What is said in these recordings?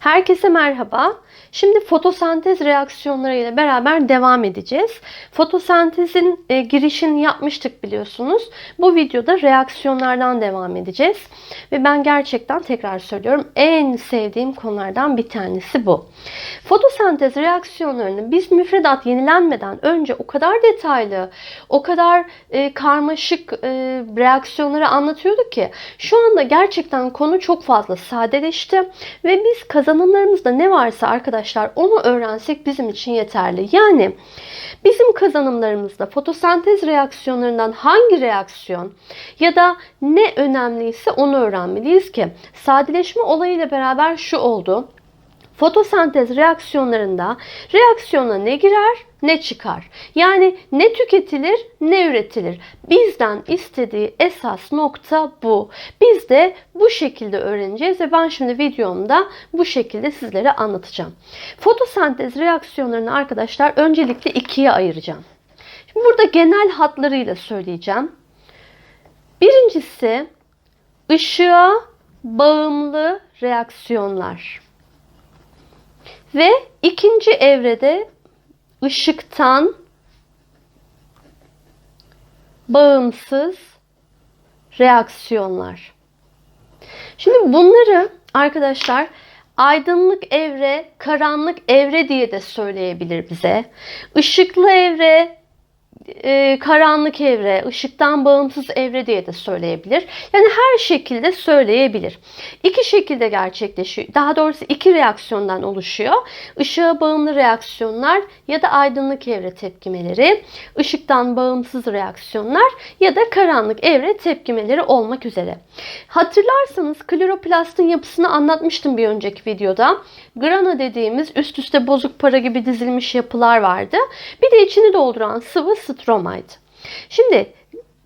Herkese merhaba. Şimdi fotosentez reaksiyonları ile beraber devam edeceğiz. Fotosentezin e, girişini yapmıştık biliyorsunuz. Bu videoda reaksiyonlardan devam edeceğiz. Ve ben gerçekten tekrar söylüyorum en sevdiğim konulardan bir tanesi bu. Fotosentez reaksiyonlarını biz müfredat yenilenmeden önce o kadar detaylı, o kadar e, karmaşık e, reaksiyonları anlatıyorduk ki şu anda gerçekten konu çok fazla sadeleşti ve biz kazanımlarımızda ne varsa arkadaşlar onu öğrensek bizim için yeterli. Yani bizim kazanımlarımızda fotosentez reaksiyonlarından hangi reaksiyon ya da ne önemliyse onu öğrenmeliyiz ki sadeleşme olayıyla beraber şu oldu. Fotosentez reaksiyonlarında reaksiyona ne girer ne çıkar. Yani ne tüketilir ne üretilir. Bizden istediği esas nokta bu. Biz de bu şekilde öğreneceğiz ve ben şimdi videomda bu şekilde sizlere anlatacağım. Fotosentez reaksiyonlarını arkadaşlar öncelikle ikiye ayıracağım. Şimdi burada genel hatlarıyla söyleyeceğim. Birincisi ışığa bağımlı reaksiyonlar. Ve ikinci evrede ışıktan bağımsız reaksiyonlar. Şimdi bunları arkadaşlar aydınlık evre, karanlık evre diye de söyleyebilir bize. Işıklı evre, e, karanlık evre, ışıktan bağımsız evre diye de söyleyebilir. Yani her şekilde söyleyebilir. İki şekilde gerçekleşiyor. Daha doğrusu iki reaksiyondan oluşuyor. Işığa bağımlı reaksiyonlar ya da aydınlık evre tepkimeleri, ışıktan bağımsız reaksiyonlar ya da karanlık evre tepkimeleri olmak üzere. Hatırlarsanız kloroplastin yapısını anlatmıştım bir önceki videoda. Grana dediğimiz üst üste bozuk para gibi dizilmiş yapılar vardı. Bir de içini dolduran sıvı stromaydı. Şimdi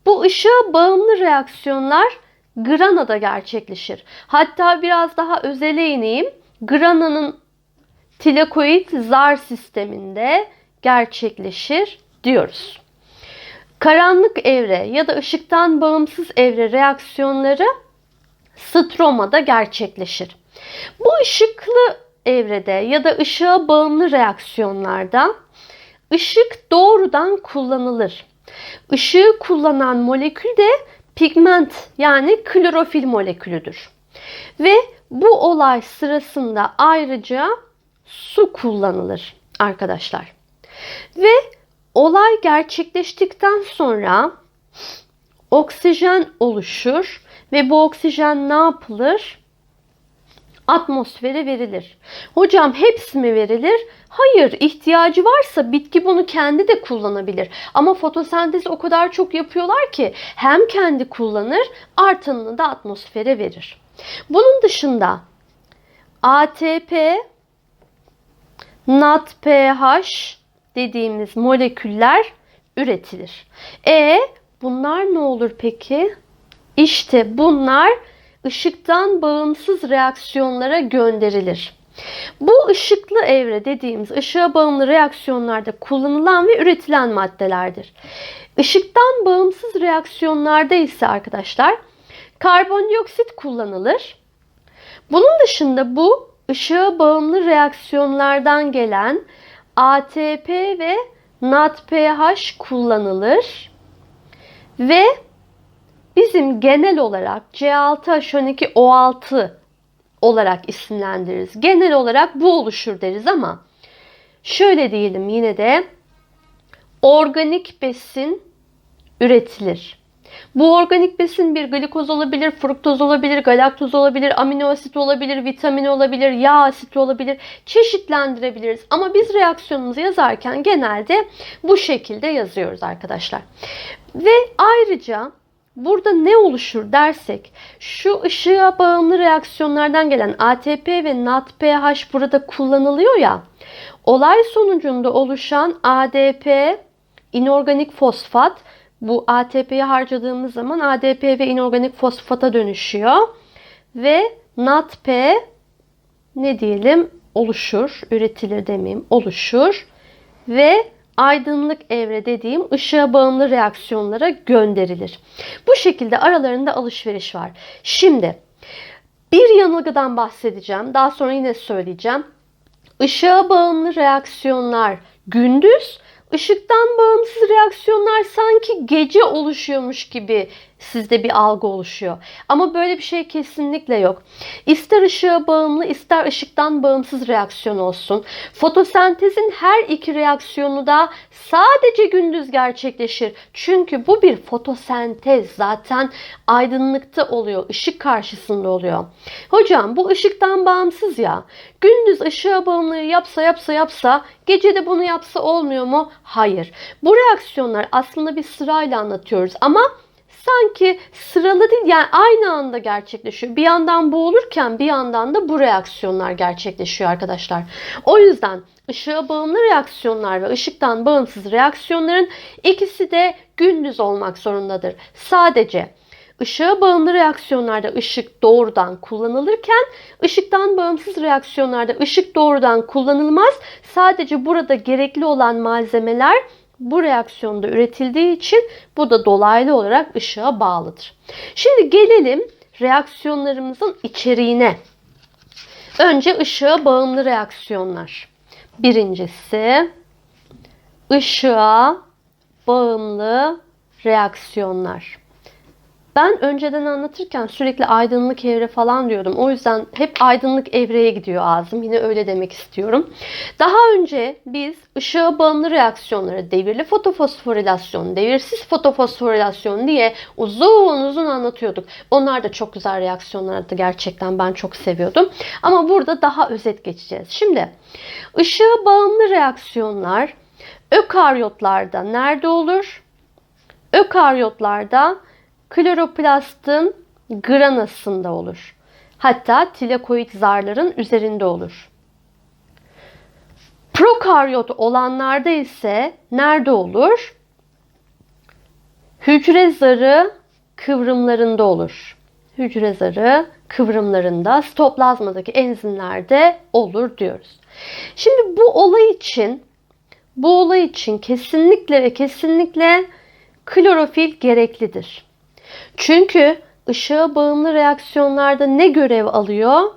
bu ışığa bağımlı reaksiyonlar granada gerçekleşir. Hatta biraz daha özele ineyim. Grananın tilakoid zar sisteminde gerçekleşir diyoruz. Karanlık evre ya da ışıktan bağımsız evre reaksiyonları stromada gerçekleşir. Bu ışıklı evrede ya da ışığa bağımlı reaksiyonlarda ışık doğrudan kullanılır. Işığı kullanan molekül de pigment yani klorofil molekülüdür. Ve bu olay sırasında ayrıca su kullanılır arkadaşlar. Ve olay gerçekleştikten sonra oksijen oluşur ve bu oksijen ne yapılır? atmosfere verilir. Hocam hepsi mi verilir? Hayır, ihtiyacı varsa bitki bunu kendi de kullanabilir. Ama fotosentezi o kadar çok yapıyorlar ki hem kendi kullanır, artanını da atmosfere verir. Bunun dışında ATP, NADPH dediğimiz moleküller üretilir. E bunlar ne olur peki? İşte bunlar ışıktan bağımsız reaksiyonlara gönderilir. Bu ışıklı evre dediğimiz ışığa bağımlı reaksiyonlarda kullanılan ve üretilen maddelerdir. Işıktan bağımsız reaksiyonlarda ise arkadaşlar karbondioksit kullanılır. Bunun dışında bu ışığa bağımlı reaksiyonlardan gelen ATP ve NADPH kullanılır. Ve bizim genel olarak C6H12O6 olarak isimlendiririz. Genel olarak bu oluşur deriz ama şöyle diyelim yine de organik besin üretilir. Bu organik besin bir glikoz olabilir, fruktoz olabilir, galaktoz olabilir, amino asit olabilir, vitamin olabilir, yağ asiti olabilir. Çeşitlendirebiliriz. Ama biz reaksiyonumuzu yazarken genelde bu şekilde yazıyoruz arkadaşlar. Ve ayrıca Burada ne oluşur dersek şu ışığa bağımlı reaksiyonlardan gelen ATP ve NADPH burada kullanılıyor ya. Olay sonucunda oluşan ADP inorganik fosfat bu ATP'yi harcadığımız zaman ADP ve inorganik fosfata dönüşüyor. Ve NADP ne diyelim oluşur, üretilir demeyeyim, oluşur ve aydınlık evre dediğim ışığa bağımlı reaksiyonlara gönderilir. Bu şekilde aralarında alışveriş var. Şimdi Bir yanılgıdan bahsedeceğim. Daha sonra yine söyleyeceğim. Işığa bağımlı reaksiyonlar gündüz, ışıktan bağımsız reaksiyonlar sanki gece oluşuyormuş gibi sizde bir algı oluşuyor. Ama böyle bir şey kesinlikle yok. İster ışığa bağımlı, ister ışıktan bağımsız reaksiyon olsun. Fotosentezin her iki reaksiyonu da sadece gündüz gerçekleşir. Çünkü bu bir fotosentez. Zaten aydınlıkta oluyor, ışık karşısında oluyor. Hocam bu ışıktan bağımsız ya. Gündüz ışığa bağımlılığı yapsa yapsa yapsa, gece de bunu yapsa olmuyor mu? Hayır. Bu reaksiyonlar aslında bir sırayla anlatıyoruz ama sanki sıralı değil yani aynı anda gerçekleşiyor. Bir yandan bu olurken bir yandan da bu reaksiyonlar gerçekleşiyor arkadaşlar. O yüzden ışığa bağımlı reaksiyonlar ve ışıktan bağımsız reaksiyonların ikisi de gündüz olmak zorundadır. Sadece ışığa bağımlı reaksiyonlarda ışık doğrudan kullanılırken ışıktan bağımsız reaksiyonlarda ışık doğrudan kullanılmaz. Sadece burada gerekli olan malzemeler bu reaksiyonda üretildiği için bu da dolaylı olarak ışığa bağlıdır. Şimdi gelelim reaksiyonlarımızın içeriğine. Önce ışığa bağımlı reaksiyonlar. Birincisi ışığa bağımlı reaksiyonlar. Ben önceden anlatırken sürekli aydınlık evre falan diyordum. O yüzden hep aydınlık evreye gidiyor ağzım. Yine öyle demek istiyorum. Daha önce biz ışığa bağımlı reaksiyonları, devirli fotofosforilasyon, devirsiz fotofosforilasyon diye uzun uzun anlatıyorduk. Onlar da çok güzel reaksiyonlardı gerçekten. Ben çok seviyordum. Ama burada daha özet geçeceğiz. Şimdi ışığa bağımlı reaksiyonlar ökaryotlarda nerede olur? Ökaryotlarda kloroplastın granasında olur. Hatta tilakoid zarların üzerinde olur. Prokaryot olanlarda ise nerede olur? Hücre zarı kıvrımlarında olur. Hücre zarı kıvrımlarında, sitoplazmadaki enzimlerde olur diyoruz. Şimdi bu olay için bu olay için kesinlikle ve kesinlikle klorofil gereklidir. Çünkü ışığa bağımlı reaksiyonlarda ne görev alıyor?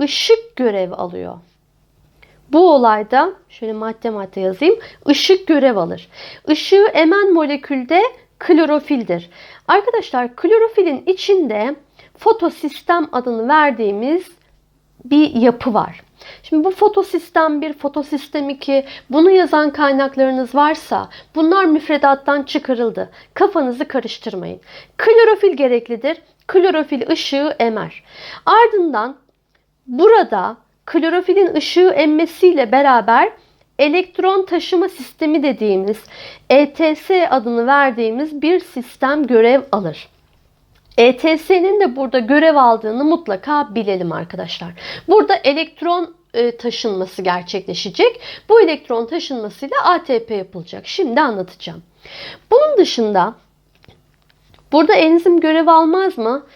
Işık görev alıyor. Bu olayda şöyle madde madde yazayım. Işık görev alır. Işığı emen molekülde klorofildir. Arkadaşlar klorofilin içinde fotosistem adını verdiğimiz bir yapı var. Şimdi bu fotosistem 1, fotosistem 2 bunu yazan kaynaklarınız varsa bunlar müfredattan çıkarıldı. Kafanızı karıştırmayın. Klorofil gereklidir. Klorofil ışığı emer. Ardından burada klorofilin ışığı emmesiyle beraber elektron taşıma sistemi dediğimiz ETS adını verdiğimiz bir sistem görev alır. ETS'nin de burada görev aldığını mutlaka bilelim arkadaşlar. Burada elektron e, taşınması gerçekleşecek. Bu elektron taşınmasıyla ATP yapılacak. Şimdi anlatacağım. Bunun dışında burada enzim görev almaz mı?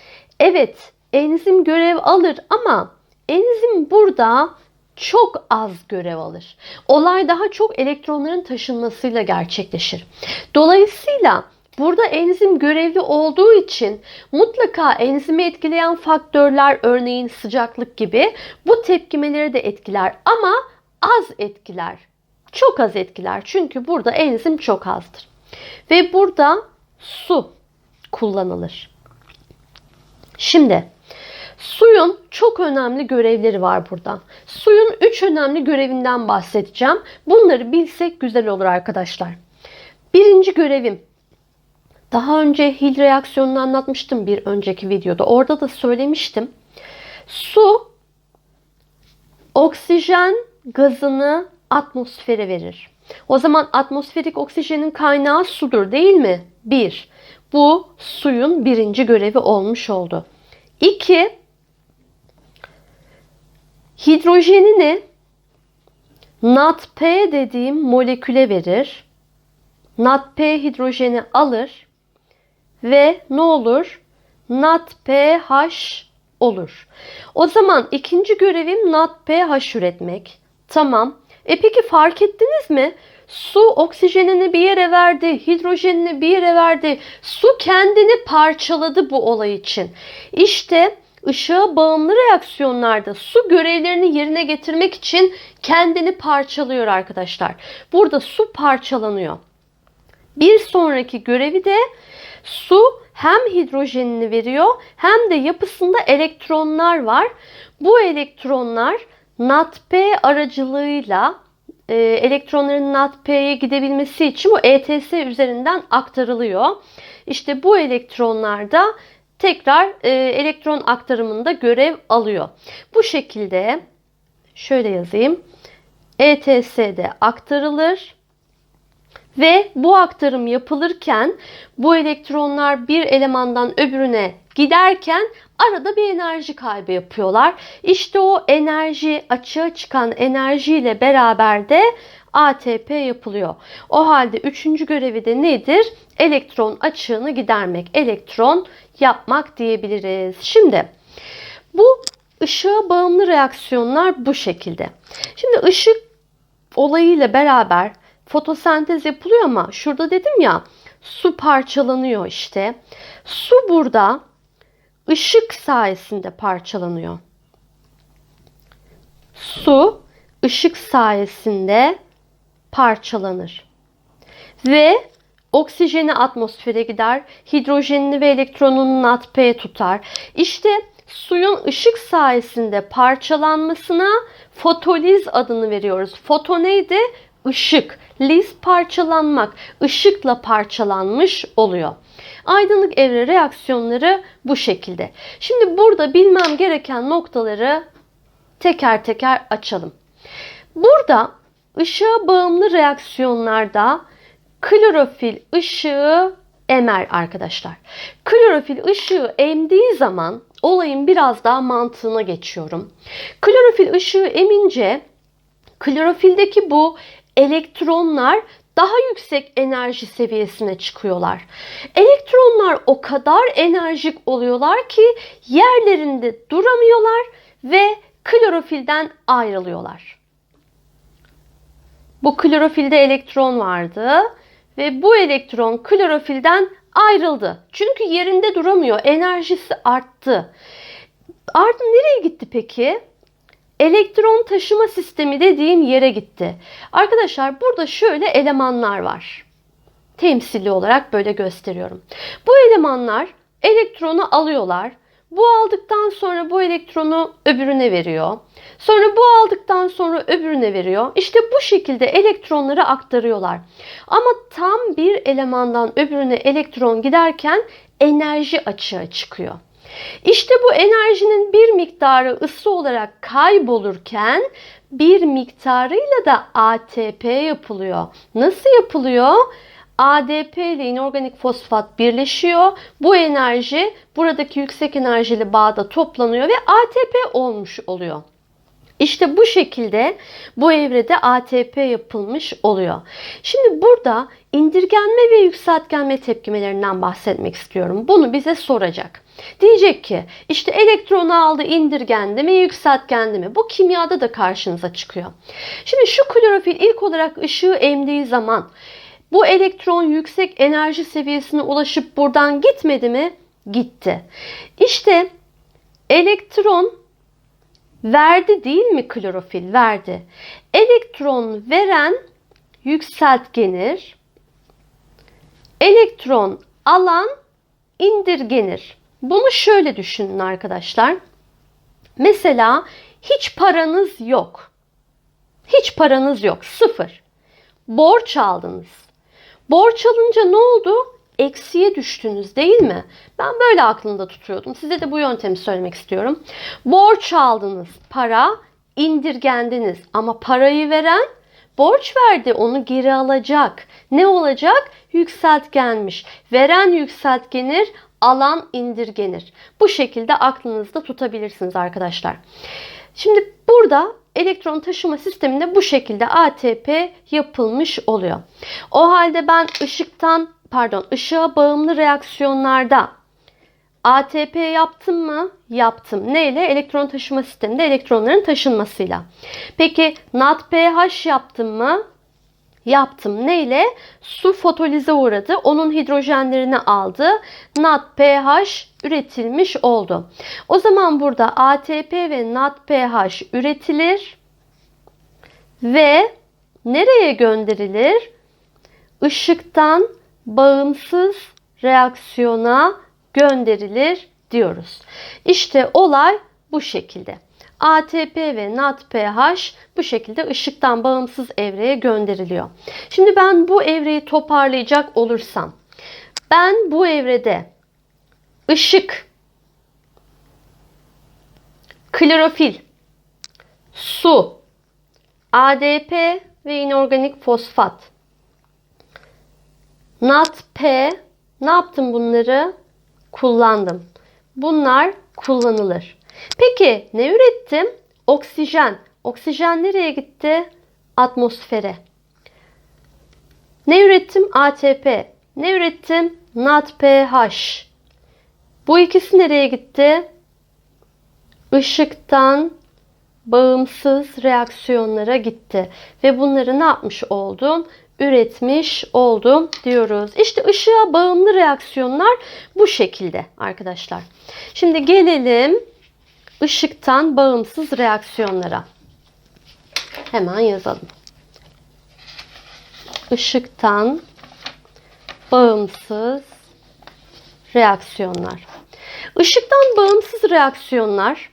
Evet, enzim görev alır ama enzim burada çok az görev alır. Olay daha çok elektronların taşınmasıyla gerçekleşir. Dolayısıyla Burada enzim görevli olduğu için mutlaka enzimi etkileyen faktörler örneğin sıcaklık gibi bu tepkimeleri de etkiler ama az etkiler. Çok az etkiler çünkü burada enzim çok azdır. Ve burada su kullanılır. Şimdi suyun çok önemli görevleri var burada. Suyun 3 önemli görevinden bahsedeceğim. Bunları bilsek güzel olur arkadaşlar. Birinci görevim daha önce Hil reaksiyonunu anlatmıştım bir önceki videoda. Orada da söylemiştim. Su oksijen gazını atmosfere verir. O zaman atmosferik oksijenin kaynağı sudur değil mi? Bir. Bu suyun birinci görevi olmuş oldu. İki. Hidrojenini NADP dediğim moleküle verir. NADP hidrojeni alır ve ne olur? NADPH olur. O zaman ikinci görevim NADPH üretmek. Tamam. E peki fark ettiniz mi? Su oksijenini bir yere verdi, hidrojenini bir yere verdi. Su kendini parçaladı bu olay için. İşte ışığa bağımlı reaksiyonlarda su görevlerini yerine getirmek için kendini parçalıyor arkadaşlar. Burada su parçalanıyor. Bir sonraki görevi de su hem hidrojenini veriyor hem de yapısında elektronlar var. Bu elektronlar NADP aracılığıyla e, elektronların NADP'ye gidebilmesi için bu ETS üzerinden aktarılıyor. İşte bu elektronlar da tekrar e, elektron aktarımında görev alıyor. Bu şekilde şöyle yazayım. ETS'de aktarılır ve bu aktarım yapılırken bu elektronlar bir elemandan öbürüne giderken arada bir enerji kaybı yapıyorlar. İşte o enerji açığa çıkan enerjiyle beraber de ATP yapılıyor. O halde üçüncü görevi de nedir? Elektron açığını gidermek, elektron yapmak diyebiliriz. Şimdi bu ışığa bağımlı reaksiyonlar bu şekilde. Şimdi ışık olayıyla beraber fotosentez yapılıyor ama şurada dedim ya su parçalanıyor işte. Su burada ışık sayesinde parçalanıyor. Su ışık sayesinde parçalanır. Ve oksijeni atmosfere gider, hidrojenini ve elektronunu NADP'ye tutar. İşte suyun ışık sayesinde parçalanmasına fotoliz adını veriyoruz. Foto neydi? Işık. Liz parçalanmak. Işıkla parçalanmış oluyor. Aydınlık evre reaksiyonları bu şekilde. Şimdi burada bilmem gereken noktaları teker teker açalım. Burada ışığa bağımlı reaksiyonlarda klorofil ışığı emer arkadaşlar. Klorofil ışığı emdiği zaman olayın biraz daha mantığına geçiyorum. Klorofil ışığı emince klorofildeki bu elektronlar daha yüksek enerji seviyesine çıkıyorlar. Elektronlar o kadar enerjik oluyorlar ki yerlerinde duramıyorlar ve klorofilden ayrılıyorlar. Bu klorofilde elektron vardı ve bu elektron klorofilden ayrıldı. Çünkü yerinde duramıyor. Enerjisi arttı. Art nereye gitti peki? Elektron taşıma sistemi dediğim yere gitti. Arkadaşlar burada şöyle elemanlar var. Temsili olarak böyle gösteriyorum. Bu elemanlar elektronu alıyorlar. Bu aldıktan sonra bu elektronu öbürüne veriyor. Sonra bu aldıktan sonra öbürüne veriyor. İşte bu şekilde elektronları aktarıyorlar. Ama tam bir elemandan öbürüne elektron giderken enerji açığa çıkıyor. İşte bu enerjinin bir miktarı ısı olarak kaybolurken bir miktarıyla da ATP yapılıyor. Nasıl yapılıyor? ADP ile inorganik fosfat birleşiyor. Bu enerji buradaki yüksek enerjili bağda toplanıyor ve ATP olmuş oluyor. İşte bu şekilde bu evrede ATP yapılmış oluyor. Şimdi burada indirgenme ve yükseltgenme tepkimelerinden bahsetmek istiyorum. Bunu bize soracak. Diyecek ki işte elektronu aldı indirgendi mi yükseltgendi mi? Bu kimyada da karşınıza çıkıyor. Şimdi şu klorofil ilk olarak ışığı emdiği zaman bu elektron yüksek enerji seviyesine ulaşıp buradan gitmedi mi? Gitti. İşte elektron verdi değil mi klorofil? Verdi. Elektron veren yükseltgenir. Elektron alan indirgenir. Bunu şöyle düşünün arkadaşlar. Mesela hiç paranız yok. Hiç paranız yok. Sıfır. Borç aldınız. Borç alınca ne oldu? Eksiye düştünüz değil mi? Ben böyle aklımda tutuyordum. Size de bu yöntemi söylemek istiyorum. Borç aldınız. Para indirgendiniz. Ama parayı veren borç verdi. Onu geri alacak. Ne olacak? Yükseltgenmiş. Veren yükseltgenir, alan indirgenir. Bu şekilde aklınızda tutabilirsiniz arkadaşlar. Şimdi burada elektron taşıma sisteminde bu şekilde ATP yapılmış oluyor. O halde ben ışıktan pardon ışığa bağımlı reaksiyonlarda ATP yaptım mı? Yaptım. Neyle? Elektron taşıma sisteminde elektronların taşınmasıyla. Peki NADPH yaptım mı? yaptım. Neyle? Su fotolize uğradı. Onun hidrojenlerini aldı. NADPH üretilmiş oldu. O zaman burada ATP ve NADPH üretilir ve nereye gönderilir? Işıktan bağımsız reaksiyona gönderilir diyoruz. İşte olay bu şekilde. ATP ve NADPH bu şekilde ışıktan bağımsız evreye gönderiliyor. Şimdi ben bu evreyi toparlayacak olursam ben bu evrede ışık, klorofil, su, ADP ve inorganik fosfat, NADP ne yaptım bunları? Kullandım. Bunlar kullanılır. Peki ne ürettim? Oksijen. Oksijen nereye gitti? Atmosfere. Ne ürettim? ATP. Ne ürettim? NADPH. Bu ikisi nereye gitti? Işıktan bağımsız reaksiyonlara gitti. Ve bunları ne yapmış oldum? Üretmiş oldum diyoruz. İşte ışığa bağımlı reaksiyonlar bu şekilde arkadaşlar. Şimdi gelelim ışıktan bağımsız reaksiyonlara. Hemen yazalım. Işıktan bağımsız reaksiyonlar. Işıktan bağımsız reaksiyonlar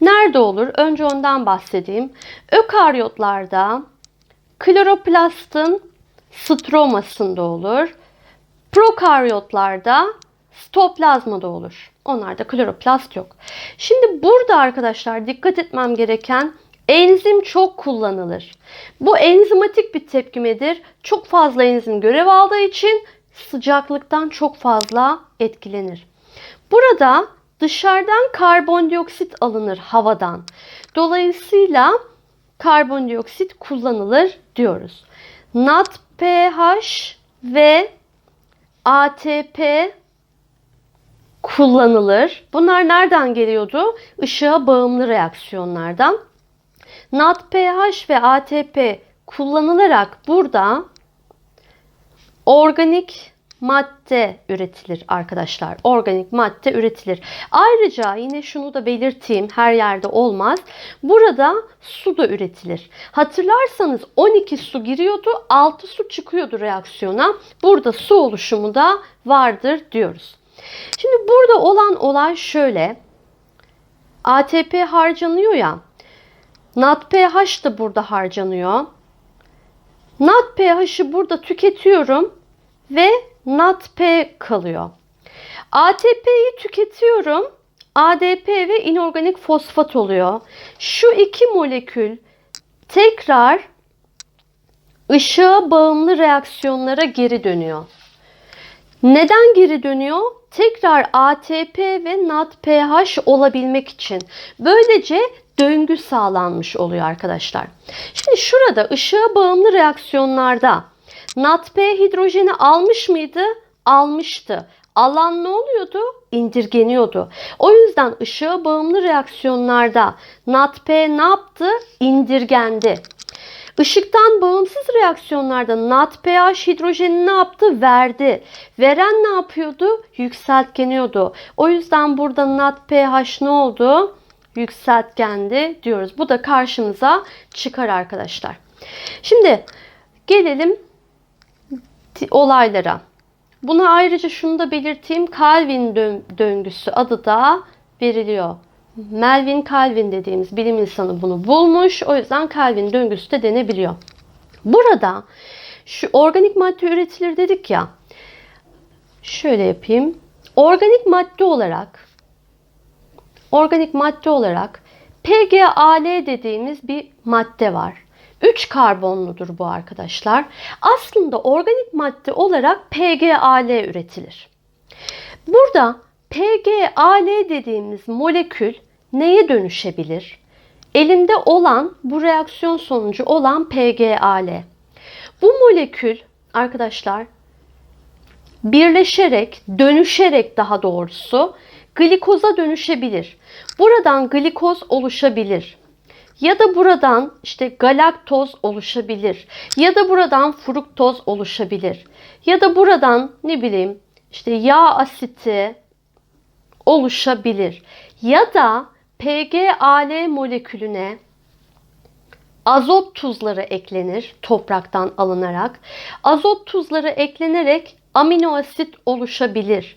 nerede olur? Önce ondan bahsedeyim. Ökaryotlarda kloroplastın stromasında olur. Prokaryotlarda stoplazmada olur. Onlarda kloroplast yok. Şimdi burada arkadaşlar dikkat etmem gereken enzim çok kullanılır. Bu enzimatik bir tepkimedir. Çok fazla enzim görev aldığı için sıcaklıktan çok fazla etkilenir. Burada dışarıdan karbondioksit alınır havadan. Dolayısıyla karbondioksit kullanılır diyoruz. NADPH ve ATP kullanılır. Bunlar nereden geliyordu? Işığa bağımlı reaksiyonlardan. NADPH ve ATP kullanılarak burada organik madde üretilir arkadaşlar. Organik madde üretilir. Ayrıca yine şunu da belirteyim her yerde olmaz. Burada su da üretilir. Hatırlarsanız 12 su giriyordu, 6 su çıkıyordu reaksiyona. Burada su oluşumu da vardır diyoruz. Şimdi burada olan olay şöyle. ATP harcanıyor ya. NADPH da burada harcanıyor. NADPH'ı burada tüketiyorum ve NADP kalıyor. ATP'yi tüketiyorum. ADP ve inorganik fosfat oluyor. Şu iki molekül tekrar ışığa bağımlı reaksiyonlara geri dönüyor. Neden geri dönüyor? Tekrar ATP ve NADPH olabilmek için. Böylece döngü sağlanmış oluyor arkadaşlar. Şimdi şurada ışığa bağımlı reaksiyonlarda NADP hidrojeni almış mıydı? Almıştı. Alan ne oluyordu? İndirgeniyordu. O yüzden ışığa bağımlı reaksiyonlarda NADP ne yaptı? İndirgendi. Işıktan bağımsız reaksiyonlarda NADPH hidrojeni ne yaptı? Verdi. Veren ne yapıyordu? Yükseltgeniyordu. O yüzden burada NADPH ne oldu? Yükseltgendi diyoruz. Bu da karşımıza çıkar arkadaşlar. Şimdi gelelim olaylara. Buna ayrıca şunu da belirteyim. Calvin döngüsü adı da veriliyor. Melvin Calvin dediğimiz bilim insanı bunu bulmuş. O yüzden Calvin döngüsü de denebiliyor. Burada şu organik madde üretilir dedik ya. Şöyle yapayım. Organik madde olarak organik madde olarak PGAL dediğimiz bir madde var. 3 karbonludur bu arkadaşlar. Aslında organik madde olarak PGAL üretilir. Burada PGAL dediğimiz molekül neye dönüşebilir? Elimde olan bu reaksiyon sonucu olan PGAL. Bu molekül arkadaşlar birleşerek, dönüşerek daha doğrusu glikoza dönüşebilir. Buradan glikoz oluşabilir. Ya da buradan işte galaktoz oluşabilir. Ya da buradan fruktoz oluşabilir. Ya da buradan ne bileyim işte yağ asiti oluşabilir. Ya da PGAL molekülüne azot tuzları eklenir topraktan alınarak. Azot tuzları eklenerek amino asit oluşabilir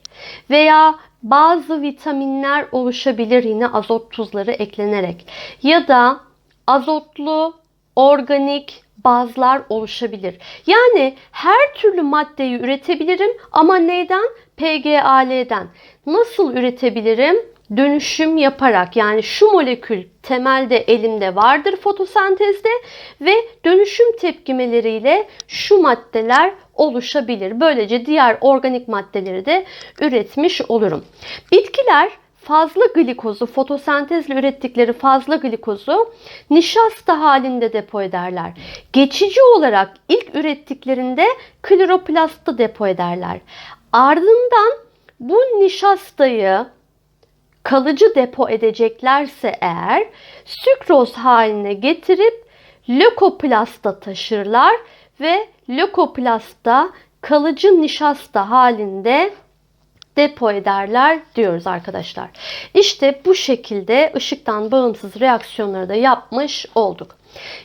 veya bazı vitaminler oluşabilir yine azot tuzları eklenerek ya da azotlu organik bazlar oluşabilir. Yani her türlü maddeyi üretebilirim ama neyden? PGAL'den. Nasıl üretebilirim? Dönüşüm yaparak yani şu molekül temelde elimde vardır fotosentezde ve dönüşüm tepkimeleriyle şu maddeler oluşabilir. Böylece diğer organik maddeleri de üretmiş olurum. Bitkiler fazla glikozu, fotosentezle ürettikleri fazla glikozu nişasta halinde depo ederler. Geçici olarak ilk ürettiklerinde kloroplastta depo ederler. Ardından bu nişastayı kalıcı depo edeceklerse eğer sükroz haline getirip lökoplasta taşırlar ve lökoplastta kalıcı nişasta halinde depo ederler diyoruz arkadaşlar. İşte bu şekilde ışıktan bağımsız reaksiyonları da yapmış olduk.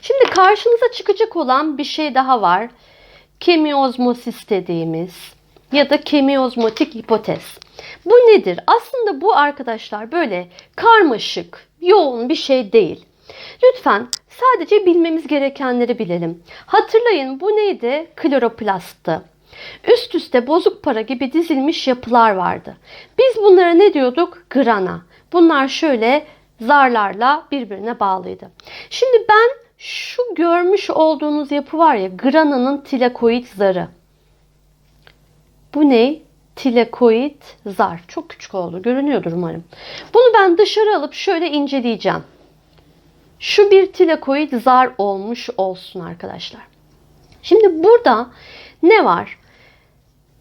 Şimdi karşınıza çıkacak olan bir şey daha var. Kemiozmosis dediğimiz ya da kemiozmotik hipotez. Bu nedir? Aslında bu arkadaşlar böyle karmaşık, yoğun bir şey değil. Lütfen sadece bilmemiz gerekenleri bilelim. Hatırlayın bu neydi? Kloroplasttı. Üst üste bozuk para gibi dizilmiş yapılar vardı. Biz bunlara ne diyorduk? Grana. Bunlar şöyle zarlarla birbirine bağlıydı. Şimdi ben şu görmüş olduğunuz yapı var ya grananın tilakoid zarı. Bu ne? Tilakoid zar. Çok küçük oldu. Görünüyordur umarım. Bunu ben dışarı alıp şöyle inceleyeceğim. Şu bir tilakoid zar olmuş olsun arkadaşlar. Şimdi burada ne var?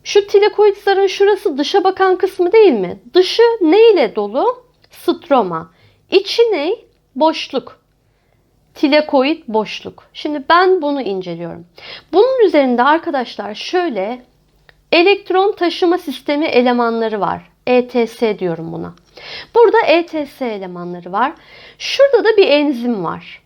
Şu tilakoid zarın şurası dışa bakan kısmı değil mi? Dışı ne ile dolu? Stroma. İçi ne? Boşluk. Tilakoid boşluk. Şimdi ben bunu inceliyorum. Bunun üzerinde arkadaşlar şöyle elektron taşıma sistemi elemanları var. ETS diyorum buna. Burada ETS elemanları var. Şurada da bir enzim var.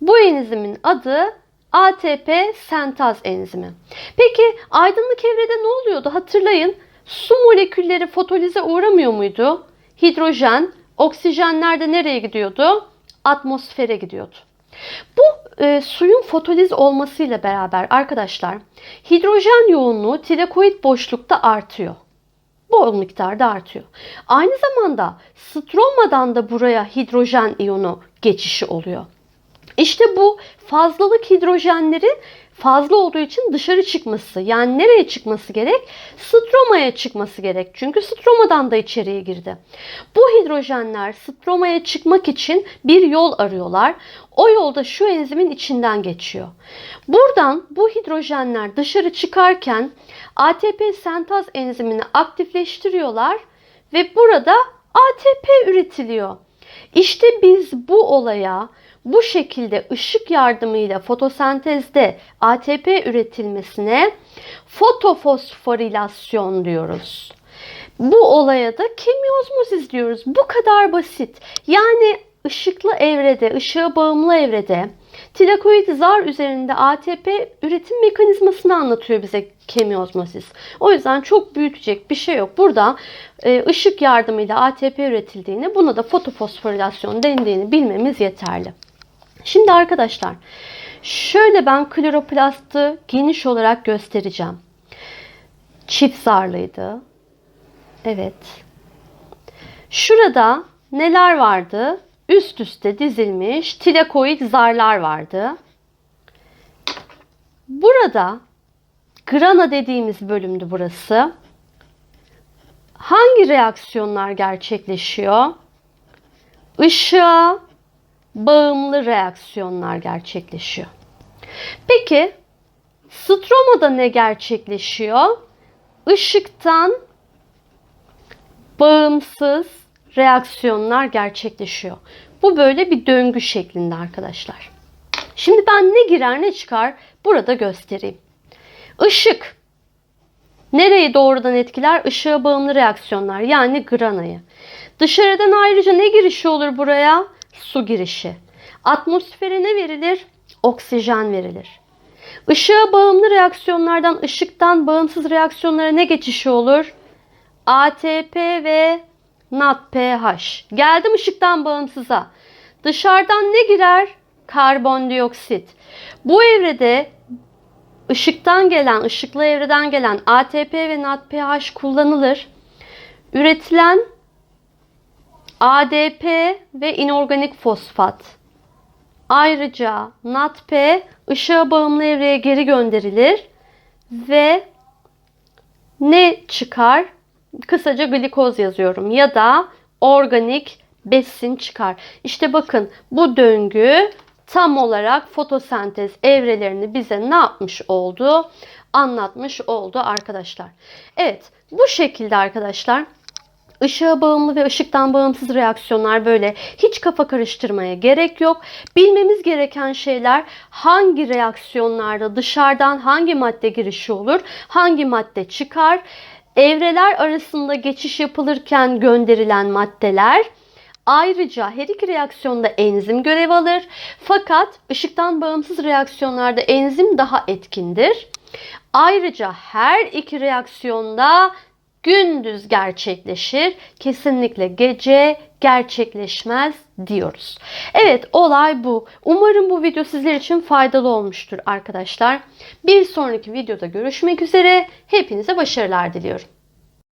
Bu enzimin adı ATP sentaz enzimi. Peki aydınlık evrede ne oluyordu? Hatırlayın. Su molekülleri fotolize uğramıyor muydu? Hidrojen, oksijenler de nereye gidiyordu? Atmosfere gidiyordu. Bu e, suyun fotoliz olmasıyla beraber arkadaşlar hidrojen yoğunluğu tilakoid boşlukta artıyor. Bol miktarda artıyor. Aynı zamanda stromadan da buraya hidrojen iyonu geçişi oluyor. İşte bu fazlalık hidrojenlerin fazla olduğu için dışarı çıkması yani nereye çıkması gerek? Stromaya çıkması gerek. Çünkü stromadan da içeriye girdi. Bu hidrojenler stromaya çıkmak için bir yol arıyorlar. O yolda şu enzimin içinden geçiyor. Buradan bu hidrojenler dışarı çıkarken ATP sentaz enzimini aktifleştiriyorlar ve burada ATP üretiliyor. İşte biz bu olaya bu şekilde ışık yardımıyla fotosentezde ATP üretilmesine fotofosforilasyon diyoruz. Bu olaya da kemiozmosis diyoruz. Bu kadar basit. Yani ışıklı evrede, ışığa bağımlı evrede tilakoid zar üzerinde ATP üretim mekanizmasını anlatıyor bize kemiozmosis. O yüzden çok büyütecek bir şey yok. Burada e, ışık yardımıyla ATP üretildiğini, buna da fotofosforilasyon dendiğini bilmemiz yeterli. Şimdi arkadaşlar şöyle ben kloroplastı geniş olarak göstereceğim. Çift zarlıydı. Evet. Şurada neler vardı? Üst üste dizilmiş tilakoid zarlar vardı. Burada grana dediğimiz bölümdü burası. Hangi reaksiyonlar gerçekleşiyor? Işığa bağımlı reaksiyonlar gerçekleşiyor. Peki stromada ne gerçekleşiyor? Işıktan bağımsız reaksiyonlar gerçekleşiyor. Bu böyle bir döngü şeklinde arkadaşlar. Şimdi ben ne girer ne çıkar burada göstereyim. Işık nereyi doğrudan etkiler? Işığa bağımlı reaksiyonlar yani granayı. Dışarıdan ayrıca ne girişi olur buraya? Su girişi. Atmosfere ne verilir? Oksijen verilir. Işığa bağımlı reaksiyonlardan ışıktan bağımsız reaksiyonlara ne geçişi olur? ATP ve NADPH. Geldim ışıktan bağımsıza. Dışarıdan ne girer? Karbondioksit. Bu evrede ışıktan gelen, ışıklı evreden gelen ATP ve NADPH kullanılır. Üretilen ADP ve inorganik fosfat. Ayrıca NADP ışığa bağımlı evreye geri gönderilir ve ne çıkar? Kısaca glikoz yazıyorum ya da organik besin çıkar. İşte bakın bu döngü tam olarak fotosentez evrelerini bize ne yapmış oldu? Anlatmış oldu arkadaşlar. Evet bu şekilde arkadaşlar Işığa bağımlı ve ışıktan bağımsız reaksiyonlar böyle. Hiç kafa karıştırmaya gerek yok. Bilmemiz gereken şeyler hangi reaksiyonlarda dışarıdan hangi madde girişi olur, hangi madde çıkar, evreler arasında geçiş yapılırken gönderilen maddeler, Ayrıca her iki reaksiyonda enzim görev alır. Fakat ışıktan bağımsız reaksiyonlarda enzim daha etkindir. Ayrıca her iki reaksiyonda gündüz gerçekleşir. Kesinlikle gece gerçekleşmez diyoruz. Evet olay bu. Umarım bu video sizler için faydalı olmuştur arkadaşlar. Bir sonraki videoda görüşmek üzere. Hepinize başarılar diliyorum.